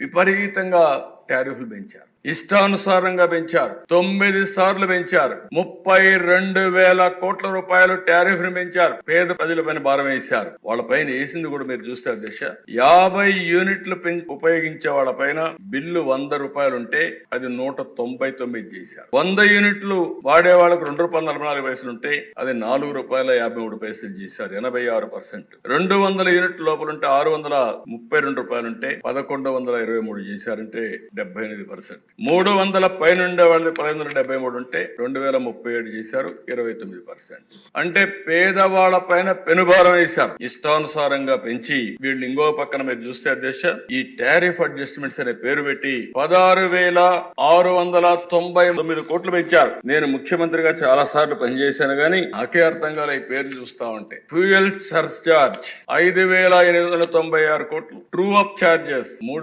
విపరీతంగా టారిఫ్లు పెంచారు. ఇష్టానుసారంగా పెంచారు. తొమ్మిది సార్లు పెంచారు. ముప్పై రెండు వేల కోట్ల రూపాయలు టారిఫ్ను పెంచారు. పేద ప్రజల పైన భారం వేశారు. వాళ్ళ పైన వేసింది కూడా మీరు చూస్తే అధ్యక్ష యాభై యూనిట్లు ఉపయోగించే వాళ్ళ పైన బిల్లు వంద రూపాయలు ఉంటే అది నూట తొంభై తొమ్మిది చేశారు. వంద యూనిట్లు వాడే వాళ్ళకు రెండు రూపాయల నలభై నాలుగు పైసలు ఉంటే అది నాలుగు రూపాయల యాభై మూడు పైసలు చేశారు. ఎనభై ఆరు పర్సెంట్. రెండు వందల యూనిట్ల లోపల ఉంటే ఆరు వందల ముప్పై రెండు రూపాయలు ఉంటే పదకొండు వందల ఇరవై మూడు చేశారంటే డెబ్బై ఎనిమిది పర్సెంట్. మూడు వందల పైనుండే వాళ్ళు పదిహేను వందల డెబ్బై మూడు ఉంటే రెండు వేల ముప్పై ఏడు చేశారు ఇరవై తొమ్మిది పర్సెంట్. అంటే పేదవాళ్ళ పైన పెనుభారం వేశారు. ఇష్టానుసారంగా పెంచి వీళ్ళు ఇంకో పక్కన మీరు చూస్తే అధ్యక్ష ఈ టారిఫ్ అడ్జస్ట్మెంట్స్ అనే పేరు పెట్టి పదహారు వేల ఆరు వందల తొంభై తొమ్మిది కోట్లు పెంచారు. నేను ముఖ్యమంత్రిగా చాలా సార్లు పనిచేశాను గానీ నాకే అర్థం కాలే ఈ పేరు చూస్తా ఉంటే. ఫ్యూయల్ సర్చార్జ్ ఐదు వేల ఎనిమిది వందల తొంభై ఆరు కోట్లు. ట్రూ అప్ చార్జెస్ మూడు